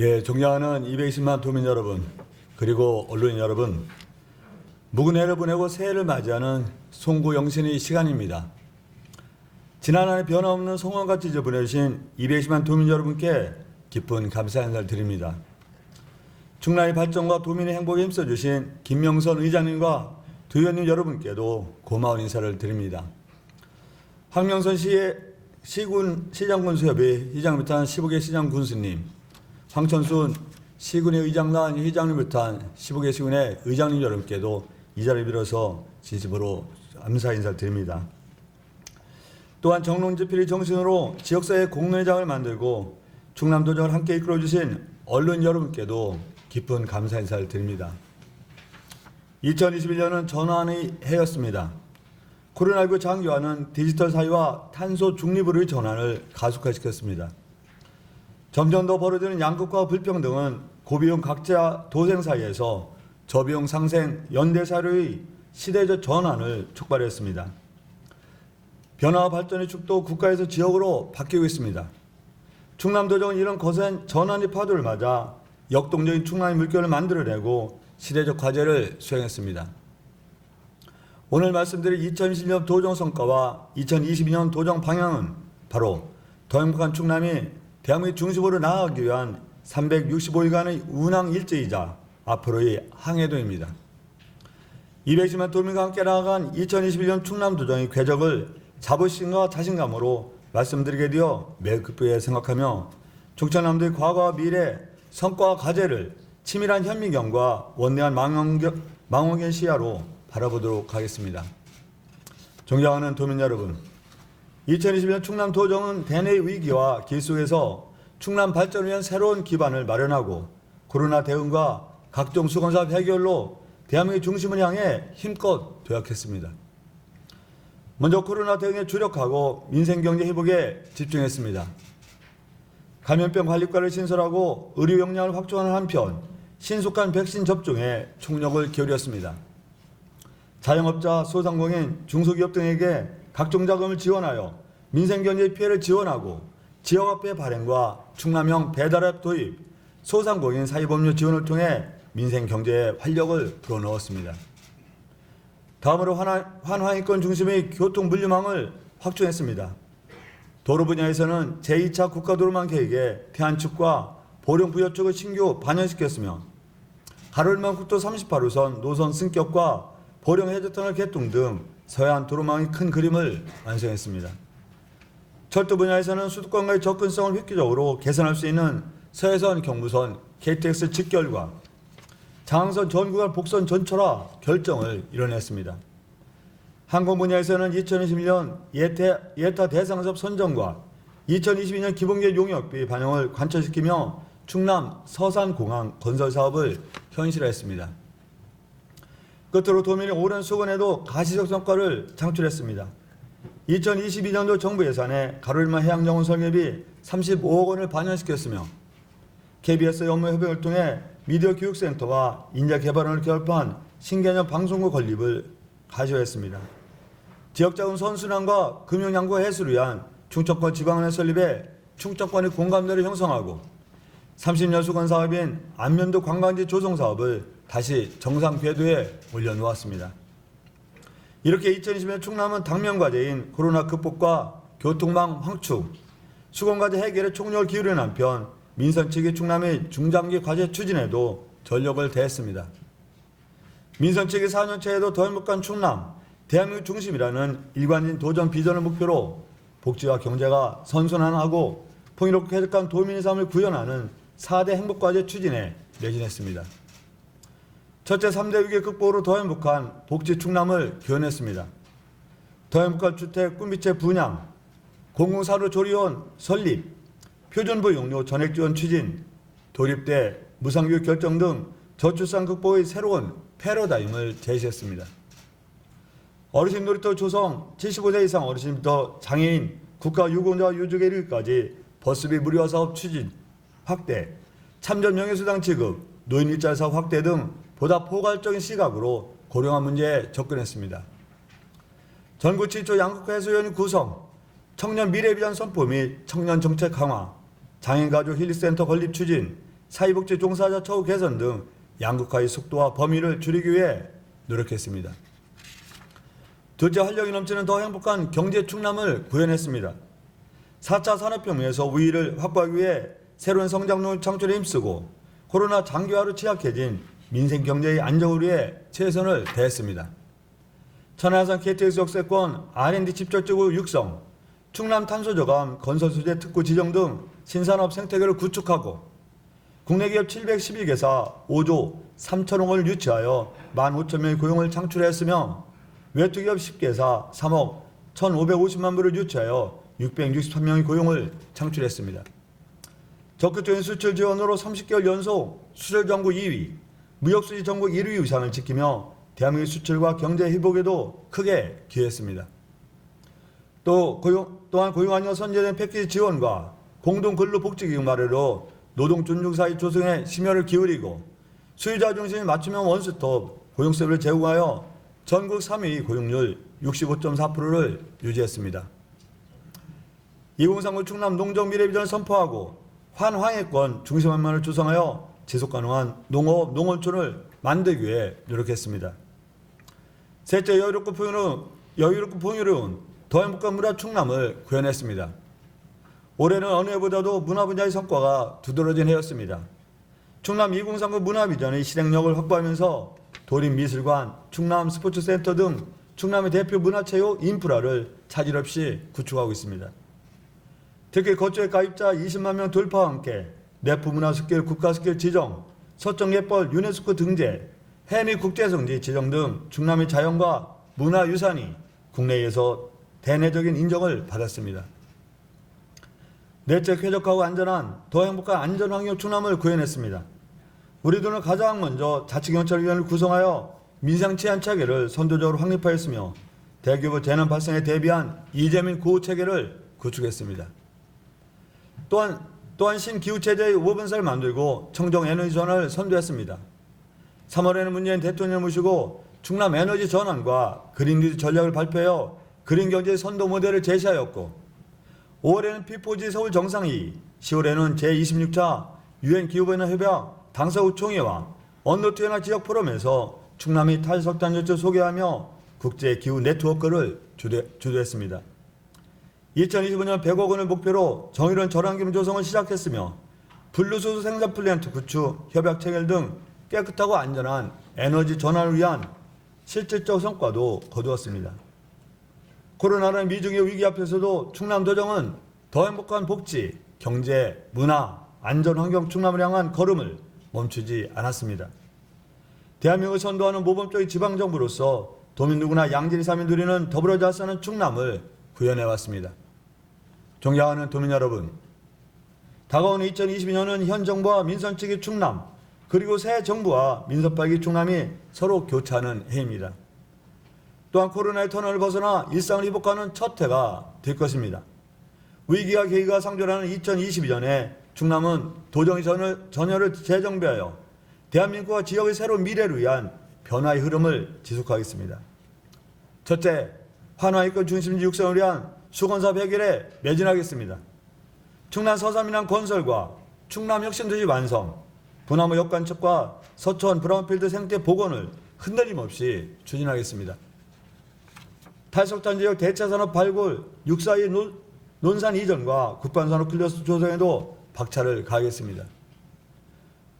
예, 존경하는 220만 도민 여러분, 그리고 언론인 여러분, 묵은 해를 보내고 새해를 맞이하는 송구 영신의 시간입니다. 지난 한 해 변함없는 성원같이 보내주신 220만 도민 여러분께 깊은 감사 인사를 드립니다. 충남의 발전과 도민의 행복에 힘써주신 김명선 의장님과 도의원님 여러분께도 고마운 인사를 드립니다. 황명선 시의 시군 시장군수협의 회장을 비롯한 15개 시장군수님, 황천순 시군의 의장단 회장님을 비롯한 15개 시군의 의장님 여러분께도 이 자리를 빌어서 진심으로 감사 인사를 드립니다. 또한 정론지필의 정신으로 지역사회 공론회장을 만들고 충남도정을 함께 이끌어주신 언론 여러분께도 깊은 감사 인사를 드립니다. 2021년은 전환의 해였습니다. 코로나19 장기화는 디지털 사회와 탄소 중립으로의 전환을 가속화시켰습니다. 점점 더 벌어지는 양극화 불평등은 고비용 각자 도생 사이에서 저비용 상생 연대 사료의 시대적 전환을 촉발했습니다. 변화와 발전의 축도 국가에서 지역으로 바뀌고 있습니다. 충남도정은 이런 거센 전환의 파도를 맞아 역동적인 충남의 물결을 만들어내고 시대적 과제를 수행했습니다. 오늘 말씀드릴 2020년 도정 성과와 2022년 도정 방향은 바로 더 행복한 충남이 대한민국 중심으로 나아가기 위한 365일간의 운항 일제이자 앞으로의 항해도입니다. 210만 도민과 함께 나아간 2021년 충남도정의 궤적을 자부심과 자신감으로 말씀드리게 되어 매우 기쁘게 생각하며 충청남도의 과거와 미래, 성과와 과제를 치밀한 현미경과 원대한 망원경, 망원경 시야로 바라보도록 하겠습니다. 존경하는 도민 여러분, 2021년 충남 도정은 대내의 위기와 길 속에서 충남 발전을 위한 새로운 기반을 마련하고 코로나 대응과 각종 수건사업 해결로 대한민국 중심을 향해 힘껏 도약했습니다. 먼저 코로나 대응에 주력하고 민생 경제 회복에 집중했습니다. 감염병 관리과를 신설하고 의료 역량을 확충하는 한편 신속한 백신 접종에 총력을 기울였습니다. 자영업자, 소상공인, 중소기업 등에게 각종 자금을 지원하여 민생경제 피해를 지원하고 지역화폐 발행과 충남형 배달앱 도입, 소상공인 사회법률 지원을 통해 민생경제에 활력을 불어넣었습니다. 다음으로 환화, 환화인권 중심의 교통 물류망을 확충했습니다. 도로 분야에서는 제2차 국가도로망 계획에 태안축과 보령 부여축을 신규 반영시켰으며 가로일만 국도 38호선 노선 승격과 보령 해저터널 개통 등 서해안 도로망의 큰 그림을 완성했습니다. 철도 분야에서는 수도권과의 접근성을 획기적으로 개선할 수 있는 서해선 경부선 KTX 직결과 장항선 전구간 복선 전철화 결정을 이뤄냈습니다. 항공 분야에서는 2021년 예태, 예타 대상사업 선정과 2022년 기본계획 용역비 반영을 관철시키며 충남 서산공항 건설 사업을 현실화했습니다. 끝으로 도민의 오랜 수건에도 가시적 성과를 창출했습니다. 2022년도 정부 예산에 가로일만 해양정원 설계비 35억 원을 반영시켰으며 KBS 업무 협약을 통해 미디어 교육센터와 인재개발원을 결합한 신개념 방송국 건립을 가시화했습니다. 지역자금 선순환과 금융양구 해소를 위한 충청권 지방은행 설립에 충청권의 공감대를 형성하고 30년 수건 사업인 안면도 관광지 조성 사업을 다시 정상 궤도에 올려놓았습니다. 이렇게 2020년 충남은 당면 과제인 코로나 극복과 교통망 확충, 수건과제 해결에 총력을 기울이는 한편 민선 측의 충남의 중장기 과제 추진에도 전력을 다했습니다. 민선 측의 4년차에도 더 행복한 충남, 대한민국 중심이라는 일관된 도전 비전을 목표로 복지와 경제가 선순환하고 풍요롭고 쾌적한 도민의 삶을 구현하는 4대 행복과제 추진에 매진했습니다. 첫째 3대 위기 극복으로 더 행복한 복지 충남을 기원했습니다. 더 행복한 주택 꿈빛의 분양, 공공사료 조리원 설립, 표준부 용료 전액 지원 추진, 도립대 무상교육 결정 등 저출산 극복의 새로운 패러다임을 제시했습니다. 어르신 놀이터 조성 75세 이상 어르신부터 장애인, 국가 유공자 유족에 이르기까지 버스비 무료화 사업 추진 확대, 참전 명예수당 지급, 노인 일자리 사업 확대 등 보다 포괄적인 시각으로 고령화 문제에 접근했습니다. 전국 7조 양극화 해소위원 구성, 청년 미래 비전 선포 및 청년 정책 강화, 장애인 가족 힐리센터 건립 추진, 사회복지 종사자 처우 개선 등 양극화의 속도와 범위를 줄이기 위해 노력했습니다. 둘째 활력이 넘치는 더 행복한 경제 충남을 구현했습니다. 4차 산업혁명에서 우위를 확보하기 위해 새로운 성장로 창출에 힘쓰고 코로나 장기화로 취약해진 민생 경제의 안정을 위해 최선을 다했습니다. 천안산 KTX 역세권 R&D 집결지구 육성, 충남 탄소저감 건설 소재 특구 지정 등 신산업 생태계를 구축하고 국내 기업 712개사 5조 3천억 원을 유치하여 15,000 명의 고용을 창출했으며 외투 기업 10개사 3억 1,550만 불을 유치하여 663명의 고용을 창출했습니다. 적극적인 수출 지원으로 30개월 연속 수출 전국 2위, 무역수지 전국 1위 이상을 지키며 대한민국 수출과 경제 회복에도 크게 기여했습니다. 또 고용, 또한 고용안녕 선제된 패키지 지원과 공동근로복지기금 마련으로 노동존중사회 조성에 심혈을 기울이고 수요자 중심 맞춤형 원스톱 고용서비를 제공하여 전국 3위 고용률 65.4%를 유지했습니다. 2039 충남 농정 미래비전을 선포하고 환황해권 중심한만을 조성하여 지속 가능한 농업 농어촌을 만들기 위해 노력했습니다. 셋째 여유롭고 풍요로운 여유롭고 풍요로운 더 행복한 문화 충남을 구현했습니다. 올해는 어느 해보다도 문화 분야의 성과가 두드러진 해였습니다. 충남 2039 문화 비전의 실행력을 확보하면서 도림미술관, 충남 스포츠센터 등 충남의 대표 문화체육 인프라를 차질 없이 구축하고 있습니다. 특히 거주의 가입자 20만 명 돌파와 함께 내부문화스킬 국가스킬 지정, 서청예벌 유네스코 등재, 해미 국제성지 지정 등 충남의 자연과 문화유산이 국내에서 대내적인 인정을 받았습니다. 넷째 쾌적하고 안전한 더 행복한 안전환경 충남을 구현했습니다. 우리들은 가장 먼저 자치경찰위원회를 구성하여 민상 치안 체계를 선도적으로 확립하였으며 대규모 재난 발생에 대비한 이재민 구호 체계를 구축했습니다. 또한 또한 신기후 체제의 5번사를 만들고 청정 에너지 전환을 선도했습니다. 3월에는 문재인 대통령을 모시고 충남 에너지 전환과 그린리드 전략을 발표하여 그린 경제 선도 모델을 제시하였고 5월에는 P4G 서울 정상회의, 10월에는 제26차 유엔 기후변화 협약 당사국 총회와 언더투애나 지역 포럼에서 충남이 탈석탄 요청을 소개하며 국제 기후 네트워크를 주도, 주도했습니다. 2025년 100억 원을 목표로 정의로운 절환기금 조성을 시작했으며 분류수소 생산 플랜트 구축, 협약 체결 등 깨끗하고 안전한 에너지 전환을 위한 실질적 성과도 거두었습니다. 코로나라는 미중의 위기 앞에서도 충남도정은 더 행복한 복지, 경제, 문화, 안전 환경 충남을 향한 걸음을 멈추지 않았습니다. 대한민국을 선도하는 모범적인 지방정부로서 도민 누구나 양질의 삶을 누리는 더불어 잘 사는 충남을 구현해왔습니다. 존경하는 도민 여러분, 다가오는 2022년은 현 정부와 민선 측의 충남, 그리고 새 정부와 민선파기 충남이 서로 교차하는 해입니다. 또한 코로나의 터널을 벗어나 일상을 회복하는 첫 해가 될 것입니다. 위기와 계기가 상존하는 2022년에 충남은 도정의 전열을 재정비하여 대한민국과 지역의 새로운 미래를 위한 변화의 흐름을 지속하겠습니다. 첫째, 환화이권 중심지 육성을 위한 수건사업 해결에 매진하겠습니다. 충남 서삼인항 건설과 충남 혁신도시 완성, 분화무 역관측과 서천 브라운필드 생태 복원을 흔들림 없이 추진하겠습니다. 탈석탄 지역 대차산업 발굴, 육사의 논, 논산 이전과 국방산업 클러스터 조성에도 박차를 가하겠습니다.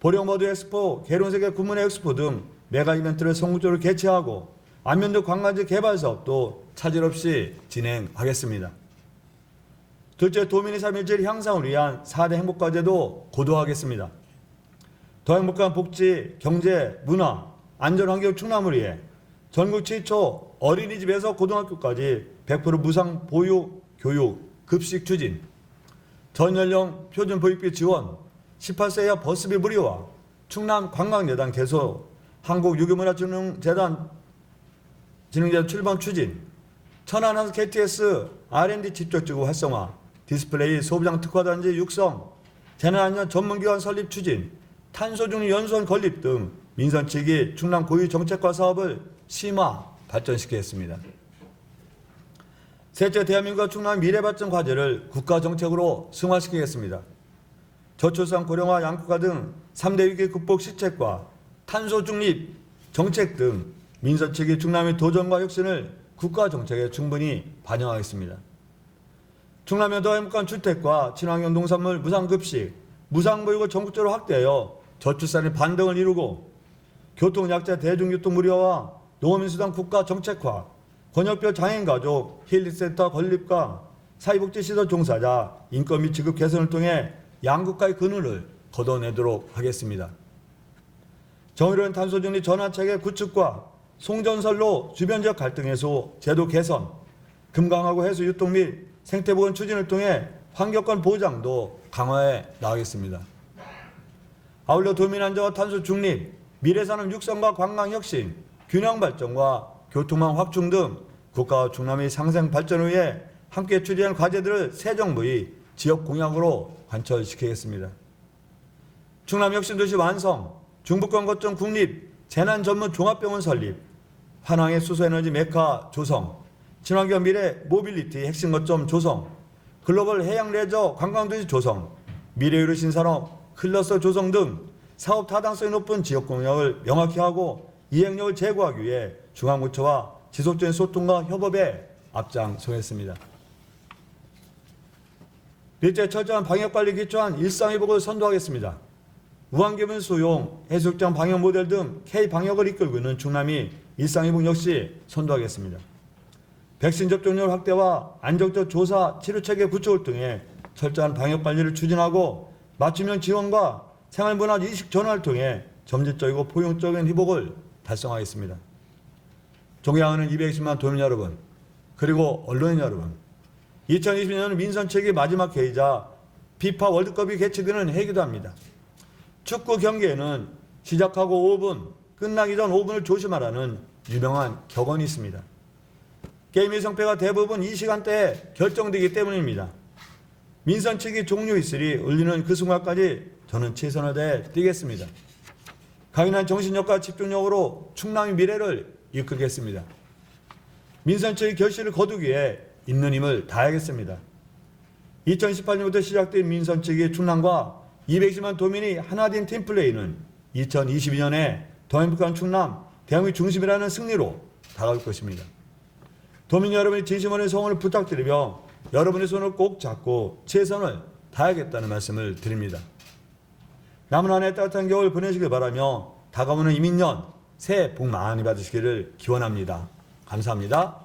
보령머드 엑스포, 계룡세계 구문 엑스포 등 메가 이벤트를 성공적으로 개최하고 안면도 관광지 개발 사업도 차질 없이 진행하겠습니다. 둘째, 도민의 삶의 질 향상을 위한 4대 행복과제도 고도화하겠습니다. 더 행복한 복지, 경제, 문화, 안전환경 충남을 위해 전국 최초 어린이집에서 고등학교까지 100% 무상 보육, 교육, 급식 추진, 전 연령 표준 보육비 지원, 18세 이하 버스비 무료화, 충남 관광재단 개소, 한국 유교문화진흥재단 진흥재단 출범 추진, 천안항 KTS R&D 집적지구 활성화, 디스플레이 소부장 특화단지 육성, 재난안전 전문기관 설립 추진, 탄소중립 연수원 건립 등 민선 측이 충남 고유 정책과 사업을 심화 발전시키겠습니다. 셋째, 대한민국과 충남 미래발전 과제를 국가 정책으로 승화시키겠습니다. 저출산 고령화 양극화 등 3대 위기 극복 시책과 탄소 중립 정책 등 민선 측의 충남의 도전과 혁신을 국가 정책에 충분히 반영하겠습니다. 충남여도 행복한 주택과 친환경 농산물 무상급식, 무상보육을 전국적으로 확대하여 저출산의 반등을 이루고 교통약자 대중교통 무료화, 농어민수당 국가 정책화, 권역별 장애인가족 힐링센터 건립과 사회복지시설 종사자 인건 및 지급 개선을 통해 양극화의 근원을 걷어내도록 하겠습니다. 정의로운 탄소중립 전환체계 구축과 송전선로 주변 지역 갈등 해소 제도 개선, 금강하고 해수 유통 및 생태보건 추진을 통해 환경권 보장도 강화해 나가겠습니다. 아울러 도민 안정화 탄소 중립, 미래산업 육성과 관광 혁신, 균형 발전과 교통망 확충 등 국가와 충남의 상생 발전을 위해 함께 추진할 과제들을 새 정부의 지역 공약으로 관철시키겠습니다. 충남 혁신도시 완성, 중부권 거점 국립 재난 전문 종합병원 설립, 환왕의 수소에너지 메카 조성, 친환경 미래 모빌리티 핵심 거점 조성, 글로벌 해양 레저 관광도시 조성, 미래의료 신산업 클러스터 조성 등 사업 타당성이 높은 지역 공약을 명확히 하고 이행력을 제고하기 위해 중앙부처와 지속적인 소통과 협업에 앞장서겠습니다. 일제 철저한 방역관리 기초한 일상회복을 선도하겠습니다. 무한개면 수용, 해수욕장 방역 모델 등 K 방역을 이끌고 있는 충남이 일상회복 역시 선도하겠습니다. 백신 접종률 확대와 안정적 조사 치료 체계 구축을 통해 철저한 방역 관리를 추진하고 맞춤형 지원과 생활문화 인식 전환을 통해 점진적이고 포용적인 회복을 달성하겠습니다. 존경하는 220만 도민 여러분, 그리고 언론인 여러분, 2020년 민선책의 마지막 회의자 피파 월드컵이 개최되는 해기도 합니다. 축구 경기에는 시작하고 5분, 끝나기 전 5분을 조심하라는 유명한 격언이 있습니다. 게임의 성패가 대부분 이 시간대에 결정되기 때문입니다. 민선 측이 종료 있으리 울리는 그 순간까지 저는 최선을 다해 뛰겠습니다. 강인한 정신력과 집중력으로 충남의 미래를 이끌겠습니다. 민선 측의 결실을 거두기 위해 있는 힘을 다하겠습니다. 2018년부터 시작된 민선 측의 충남과 210만 도민이 하나 된 팀플레이는 2022년에 더 행복한 충남, 대한민국 중심이라는 승리로 다가올 것입니다. 도민 여러분의 진심어린 성원을 부탁드리며 여러분의 손을 꼭 잡고 최선을 다하겠다는 말씀을 드립니다. 남은 한 해 따뜻한 겨울 보내시길 바라며 다가오는 이민년 새해 복 많이 받으시기를 기원합니다. 감사합니다.